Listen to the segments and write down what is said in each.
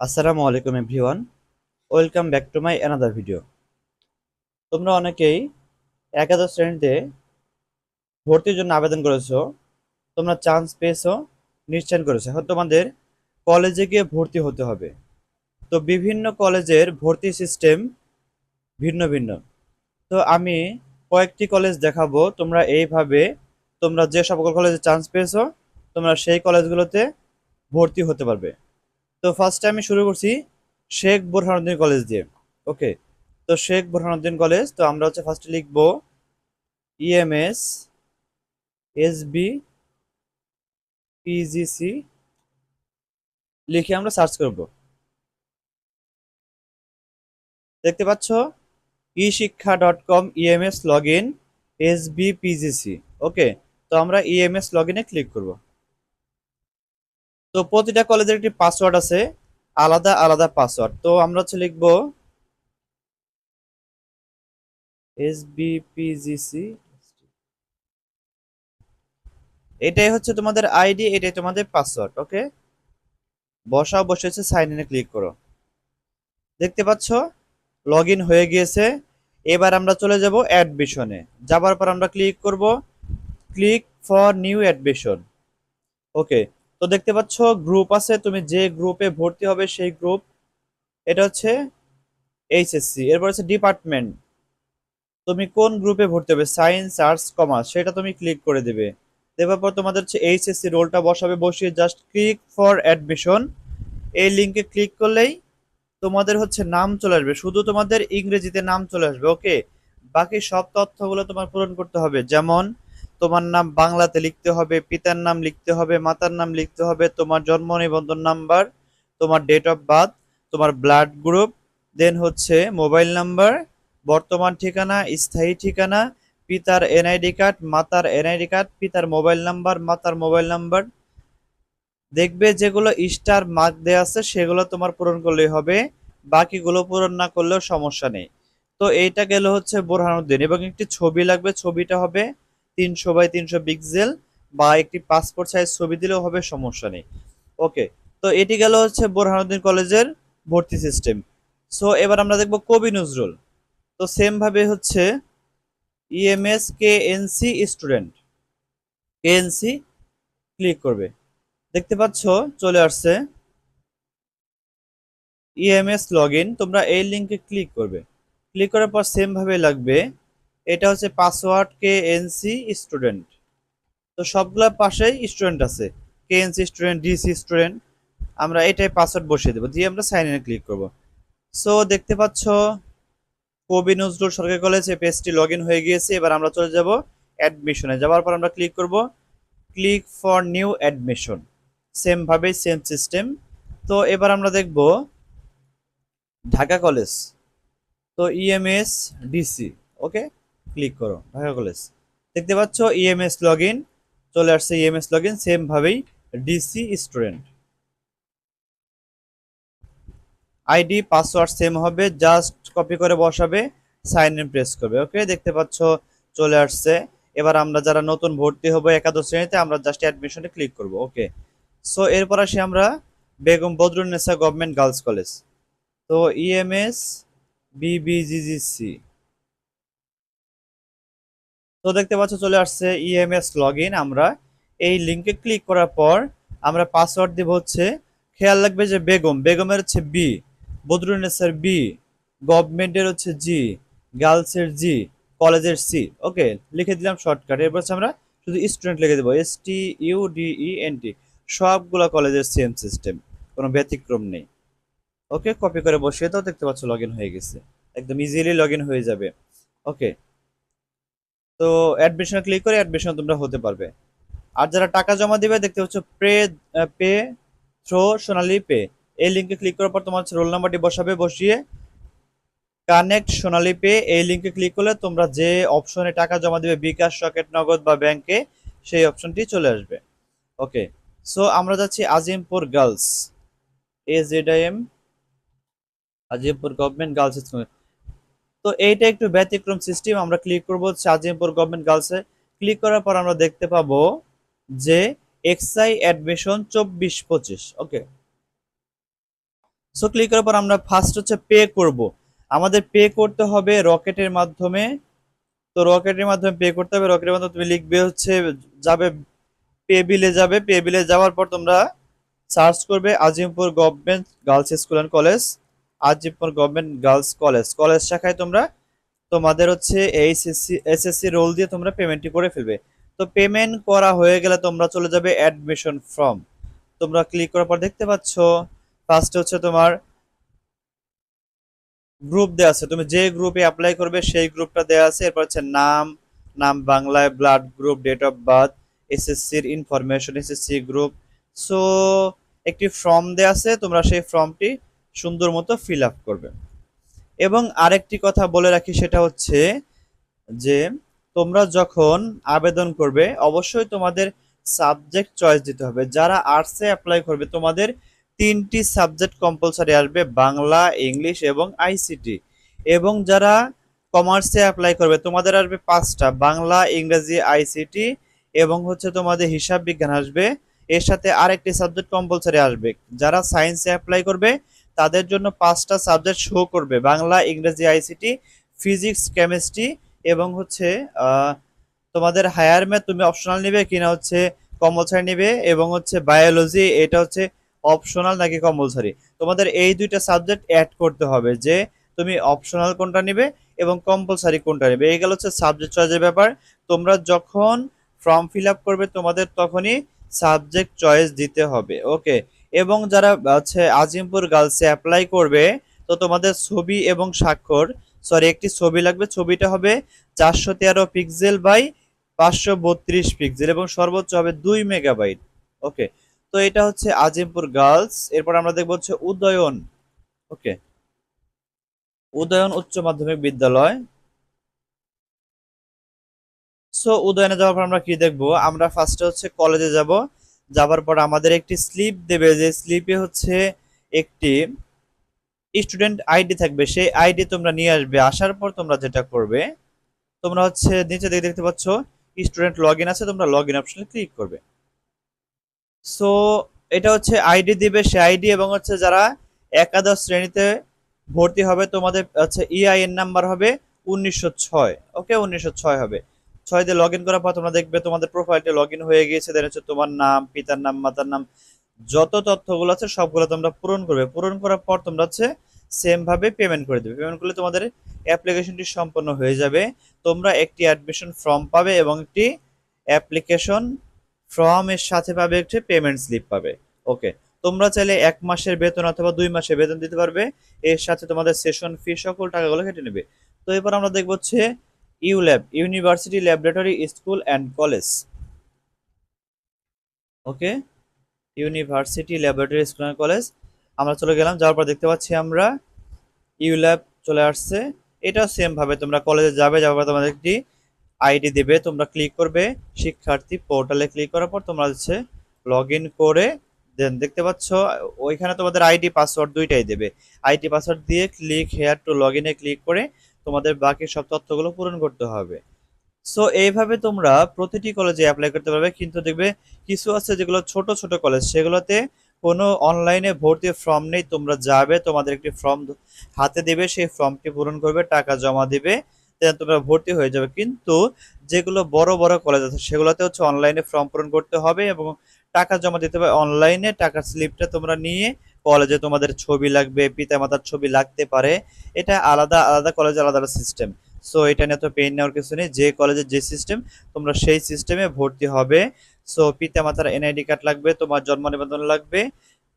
আসসালামু আলাইকুম everyone. Welcome back to my another video. তোমরা অনেকেই একাদশ শ্রেণীতে ভর্তির জন্য আবেদন করেছ। তোমরা চান্স পেয়েছ নিশ্চয়ন করেছ। এখন তোমাদের কলেজে গিয়ে ভর্তি হতে হবে। তো বিভিন্ন কলেজের ভর্তি সিস্টেম ভিন্ন ভিন্ন। তো আমি কয়েকটি কলেজ দেখাবো। তোমরা এইভাবে তোমরা যে সকল কলেজে চান্স পেয়েছ, তোমরা সেই কলেজগুলোতে ভর্তি হতে পারবে। তো ফার্স্টে আমি শুরু করছি শেখ বোরহানুদ্দিন কলেজ দিয়ে ওকে তো শেখ বোরহানুদ্দিন কলেজ তো আমরা হচ্ছে ফার্স্টে লিখব ইএমএস এসবি পিজিসি লিখে আমরা সার্চ করব। দেখতে পাচ্ছ? E Shiksha dot com EMS log in SB PGC okay তো আমরা ইএমএস লগ ইনে ক্লিক করব। তো প্রতিটা কলেজের একটি পাসওয়ার্ড আছে, আলাদা আলাদা পাসওয়ার্ড তো আমরা হচ্ছে লিখব এসবিপিজিসি এটাই হচ্ছে তোমাদের আইডি এটাই তোমাদের পাসওয়ার্ড ওকে বসা বসে হচ্ছে সাইন ইনে ক্লিক করো। দেখতে পাচ্ছ? লগ হয়ে গিয়েছে। এবার আমরা চলে যাব অ্যাডমিশনে যাবার পর আমরা ক্লিক করব click for new admission okay তো দেখতে পাচ্ছ গ্রুপ আছে, তুমি যে গ্রুপে ভর্তি হবে সেই গ্রুপ এটা হচ্ছে এইচএসসি এরপর হচ্ছে ডিপার্টমেন্ট তুমি কোন গ্রুপে ভর্তি হবে? সায়েন্স আর্টস কমার্স সেটা তুমি ক্লিক করে দেবে। দেওয়ার পর তোমাদের হচ্ছে এইচএসসি রোলটা বসাবে, বসিয়ে জাস্ট ক্লিক ফর অ্যাডমিশন এই লিঙ্কে ক্লিক করলেই তোমাদের হচ্ছে নাম চলে আসবে, শুধু তোমাদের ইংরেজিতে নাম চলে আসবে ওকে বাকি সব তথ্যগুলো তোমার পূরণ করতে হবে, যেমন তোমার নাম বাংলাতে লিখতে হবে, পিতার নাম লিখতে হবে, মাতার নাম লিখতে হবে, তোমার জন্ম নিবন্ধন নাম্বার, তোমার ডেট অফ বার্থ তোমার ব্লাড গ্রুপ দেন হচ্ছে মোবাইল নাম্বার বর্তমান ঠিকানা, স্থায়ী ঠিকানা, পিতার এনআইডি কার্ড মাতার এনআইডি কার্ড পিতার মোবাইল নাম্বার মাতার মোবাইল নাম্বার দেখবে যেগুলো স্টার মার্ক দেওয়া আছে, সেগুলো তোমার পূরণ করলেই হবে, বাকিগুলো পূরণ না করলেও সমস্যা নেই। তো এইটা গেল হচ্ছে বোরহানুদ্দিন এবং একটি ছবি লাগবে, ছবিটা হবে তিনশো বাই তিনশো পিক্সেল বা একটি পাসপোর্ট সাইজ ছবি দিলেও হবে, সমস্যা নেই। ওকে তো এটি গেল হচ্ছে বোরহানুদ্দিন কলেজের ভর্তি সিস্টেম সো এবার আমরা দেখব কবি নজরুল। তো সেম ভাবে হচ্ছে E EMS K NC student K NC click করবে। দেখতে পাচ্ছ, চলে আসছে ইএমএস লগ ইন তোমরা এই লিঙ্কে ক্লিক করবে। ক্লিক করার পর সেম ভাবে লাগবে এটা হচ্ছে পাসওয়ার্ড কে এনসি স্টুডেন্ট তো সবগুলা পাশেই স্টুডেন্ট আছে। K NC student DC student আমরা এটাই পাসওয়ার্ড বসিয়ে দেবো। দিয়ে আমরা সাইন ইনে ক্লিক করব। সো দেখতে পাচ্ছ, কবি নজরুল সরকারি কলেজ এই পেজটি লগ হয়ে গিয়েছে। এবার আমরা চলে যাব অ্যাডমিশনে যাওয়ার পর আমরা ক্লিক করব। Click for new admission same ভাবে সেম সিস্টেম তো এবার আমরা দেখব ঢাকা কলেজ তো ইএমএস ডিসি ওকে ক্লিক করো, ঢাকা কলেজ। দেখতে পাচ্ছ E ইএমএস লগ ইন চলে আসছে E EMS log in same ভাবেই DC student ID password same হবে জাস্ট কপি করে বসাবে সাইন ইন প্রেস করবে ওকে দেখতে পাচ্ছ, চলে আসছে। এবার আমরা যারা নতুন ভর্তি হব একাদশ শ্রেণীতে, আমরা জাস্ট অ্যাডমিশনে ক্লিক করব ওকে সো এরপর আসি আমরা Begum Badrunnesa government girls college. তো E ইএমএস বিবিজিজিসি তো দেখতে পাচ্ছ চলে আসছে E ইএমএস লগ ইন আমরা। এই লিঙ্কে ক্লিক করার পর আমরা পাসওয়ার্ড দিব হচ্ছে, খেয়াল রাখবে যে বেগম, বেগমের হচ্ছে বি বদরুনেসের বি গভর্নমেন্টের হচ্ছে জি গার্লসের জি কলেজের সি ওকে লিখে দিলাম শর্টকাট এরপর হচ্ছে আমরা শুধু স্টুডেন্ট লিখে দেবো S T U D E N T সবগুলো কলেজের সেম সিস্টেম কোনো ব্যতিক্রম নেই। ওকে কপি করে বসিয়ে দাও, দেখতে পাচ্ছ লগ হয়ে গেছে। একদম ইজিলি লগ হয়ে যাবে। ওকে তো অ্যাডমিশন ক্লিক করে অ্যাডমিশন তোমরা হতে পারবে। আর যারা টাকা জমা দিবে, দেখতে পাচ্ছ pay pay through Sonali pay এই লিঙ্কে ক্লিক করার পর তোমার রোল নাম্বারটি বসাবে, বসিয়ে কানেক্ট সোনালি পে এই লিঙ্কে ক্লিক করলে তোমরা যে অপশনে টাকা জমা দিবে, বিকাশ, সকেট, নগদ বা ব্যাংকে সেই অপশনটি চলে আসবে। ওকে সো আমরা যাচ্ছি Azimpur girls A Z I M Azimpur government girls school তো এইটা একটু ব্যতিক্রম সিস্টেম আমরা ক্লিক করব হচ্ছে আজিমপুর গভর্নমেন্ট গার্লসে ক্লিক করার পর আমরা দেখতে পাবো যে এক্সআই অ্যাডমিশন চব্বিশ পঁচিশ ওকে সো ক্লিক করার পর আমরা ফার্স্ট হচ্ছে পে করব। আমাদের পে করতে হবে রকেটের মাধ্যমে। তো রকেটের মাধ্যমে পে করতে হবে। রকেটের মাধ্যমে তুমি লিখবে হচ্ছে যাবে পে বিলে যাবে। পে বিলে যাওয়ার পর তোমরা সার্চ করবে Azimpur government girls school and college Azimpur government girls college college শাখায় তোমরা, তোমাদের হচ্ছে এইচএসসি এসএসসি রোল দিয়ে তোমরা পেমেন্টটি করে ফেলবে। তো পেমেন্ট করা হয়ে গেলে তোমরা চলে যাবে অ্যাডমিশন ফর্ম তোমরা ক্লিক করার পর দেখতে পাচ্ছ ফার্স্টে হচ্ছে তোমার গ্রুপ দেওয়া আছে। তুমি যে গ্রুপে অ্যাপ্লাই করবে, সেই গ্রুপটা দেওয়া আছে। এরপর হচ্ছে নাম নাম বাংলায় blood group date of birth এসএসসির ইনফরমেশন এসএসসি গ্রুপ সো একটি ফর্ম দেওয়া আছে, তোমরা সেই ফর্মটি সুন্দর মতো ফিল আপ করবে এবং আরেকটি কথা বলে রাখি সেটা হচ্ছে যে, তোমরা যখন আবেদন করবে, অবশ্যই তোমাদের সাবজেক্ট চয়েস দিতে হবে। যারা আর্টসে অ্যাপ্লাই করবে, তোমাদের তিনটি সাবজেক্ট কম্পালসারি আসবে, বাংলা, ইংলিশ এবং আইসিটি এবং যারা কমার্সে অ্যাপ্লাই করবে, তোমাদের আসবে পাঁচটা, বাংলা, ইংরেজি আইসিটি এবং হচ্ছে তোমাদের হিসাব বিজ্ঞান আসবে। এর সাথে আরেকটি সাবজেক্ট কম্পালসারি আসবে। যারা সায়েন্সে অ্যাপ্লাই করবে তাদের জন্য পাঁচটা সাবজেক্ট শো করবে। বাংলা, ইংরেজি আইসিটি ফিজিক্স কেমিস্ট্রি এবং হচ্ছে তোমাদের হায়ার ম্যাথ তুমি অপশনাল নিবে, কিনা হচ্ছে কম্পালসারি নেবে এবং হচ্ছে বায়োলজি এটা হচ্ছে অপশনাল নাকি কম্পালসারি তোমাদের এই দুইটা সাবজেক্ট অ্যাড করতে হবে যে তুমি অপশনাল কোনটা নেবে এবং কম্পালসারি কোনটা নেবে। এই গেল হচ্ছে সাবজেক্ট চয়েসের ব্যাপার। তোমরা যখন ফর্ম ফিল করবে তোমাদের তখনই সাবজেক্ট চয়েস দিতে হবে। ওকে এবং যারা হচ্ছে আজিমপুর গার্লসে অ্যাপ্লাই করবে, তো তোমাদের ছবি এবং স্বাক্ষর সরি একটি ছবি লাগবে, ছবিটা হবে চারশো তেরো পিক্সেল বাই পাঁচশো বত্রিশ পিক্সেল এবং সর্বোচ্চ হবে দুই মেগাবাইট ওকে তো এটা হচ্ছে আজিমপুর গার্লস, এরপর আমরা দেখব হচ্ছে উদয়ন। ওকে উদয়ন উচ্চ মাধ্যমিক বিদ্যালয়। সো উদয়নে যাওয়ার পর আমরা কি দেখব? আমরা ফার্স্টে হচ্ছে কলেজে যাব। যাওয়ার পর আমাদের একটি স্লিপ দেবে, যে স্লিপে হচ্ছে একটি স্টুডেন্ট আইডি থাকবে, সেই আইডি তোমরা নিয়ে আসবে, আসার পর তোমরা যেটা করবে, তোমরা হচ্ছে নিচে দিকে দেখতে পাচ্ছ, স্টুডেন্ট লগ আছে, তোমরা লগ ইন অপশনে ক্লিক করবে। সো এটা হচ্ছে আইডি দিবে, সে আইডি এবং হচ্ছে যারা একাদশ শ্রেণীতে ভর্তি হবে, তোমাদের হচ্ছে ইআইএন নাম্বার হবে, উনিশশো ছয় ওকে উনিশশো ছয় হবে। ছয় দিয়ে লগ ইন করার পর তোমরা দেখবে তোমাদের প্রোফাইলটা লগ ইন হয়ে গিয়েছে। দেন তোমার নাম, পিতার নাম, মাতার নাম, যত তথ্যগুলো আছে সবগুলো তোমরা পূরণ করবে। পূরণ করার পর তোমরা হচ্ছে সেম ভাবে পেমেন্ট করে দেবে। পেমেন্ট করলে তোমাদের অ্যাপ্লিকেশনটি সম্পন্ন হয়ে যাবে। তোমরা একটি অ্যাডমিশন ফর্ম পাবে এবং একটি অ্যাপ্লিকেশন ফর্মের সাথে পাবে একটি পেমেন্ট স্লিপ পাবে। ওকে তোমরা চাইলে এক মাসের বেতন অথবা দুই মাসের বেতন দিতে পারবে। এর সাথে তোমাদের সেশন ফি সকল টাকাগুলো কেটে নেবে। তো এবার আমরা দেখব হচ্ছে ULAB university, laboratory, school and college. Okay? University, laboratory, school and college. আমরা চলে গেলাম, যাওয়ার পর দেখতে পাচ্ছি আমরা ইউল্যাব চলে আসছে। এটাও সেমভাবে তোমরা কলেজে যাবে, যাওয়ার পর তোমাদের একটি আইডি দেবে, তোমরা ক্লিক করবে, শিক্ষার্থী পোর্টালে ক্লিক করার পর তোমরা হচ্ছে লগ করে দেন দেখতে পাচ্ছ, ওইখানে তোমাদের আইডি পাসওয়ার্ড দুইটাই দেবে। আইডি পাসওয়ার্ড দিয়ে click here to log click করে তোমাদের বাকি সব তথ্যগুলো পূরণ করতে হবে। সো এইভাবে তোমরা প্রতিটি কলেজে অ্যাপ্লাই করতে পারবে, কিন্তু দেখবে কিছু আছে যেগুলো ছোট ছোট কলেজ সেগুলোতে কোনো অনলাইনে ভর্তি ফর্ম নেই, তোমরা যাবে, তোমাদের একটি ফর্ম হাতে দেবে, সেই ফর্মটি পূরণ করবে, টাকা জমা দেবে তোমরা ভর্তি হয়ে যাবে। কিন্তু যেগুলো বড় বড় কলেজ আছে, সেগুলোতে হচ্ছে অনলাইনে ফর্ম পূরণ করতে হবে এবং টাকা জমা দিতে হবে। অনলাইনে টাকার স্লিপটা তোমরা নিয়ে কলেজে তোমাদের ছবি লাগবে, পিতামাতার ছবি লাগতে পারে। এটা আলাদা আলাদা কলেজে আলাদা আলাদা সিস্টেম সো এটা নিয়ে তো পেন নেওয়ার কিছু নেই। যে কলেজের যে সিস্টেম তোমরা সেই সিস্টেমে ভর্তি হবে। সো পিতামাতার এনআইডি কার্ড লাগবে, তোমার জন্ম নিবন্ধন লাগবে,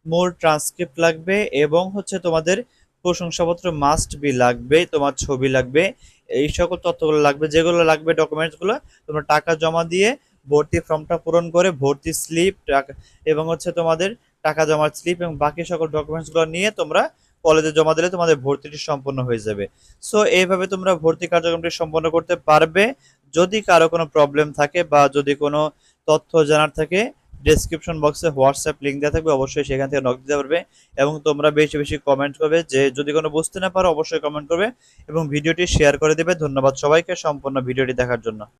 মূল ট্রান্সক্রিপ্ট লাগবে, এবং হচ্ছে তোমাদের প্রশংসাপত্র মাস্ট বি লাগবে, তোমার ছবি লাগবে। এই সকল তথ্যগুলো লাগবে, যেগুলো লাগবে ডকুমেন্টসগুলো তোমরা টাকা জমা দিয়ে ভর্তি ফর্মটা পূরণ করে, ভর্তি স্লিপ এবং হচ্ছে তোমাদের টাকা জমার স্লিপ এবং বাকি সকল ডকুমেন্টসগুলো নিয়ে তোমরা কলেজে জমা দিলে তোমাদের ভর্তিটি সম্পন্ন হয়ে যাবে। সো এইভাবে তোমরা ভর্তি কার্যক্রমটি সম্পন্ন করতে পারবে। যদি কারও কোনো প্রবলেম থাকে বা যদি কোনো তথ্য জানার থাকে ডেসক্রিপশন বক্সে হোয়াটসঅ্যাপ লিঙ্ক দেওয়া থাকবে, অবশ্যই সেখান থেকে নক দিতে পারবে এবং তোমরা বেশি বেশি কমেন্ট করবে। যে যদি কোনো বুঝতে না পারো, অবশ্যই কমেন্ট করবে এবং ভিডিওটি শেয়ার করে দেবে। ধন্যবাদ সবাইকে সম্পূর্ণ ভিডিওটি দেখার জন্য।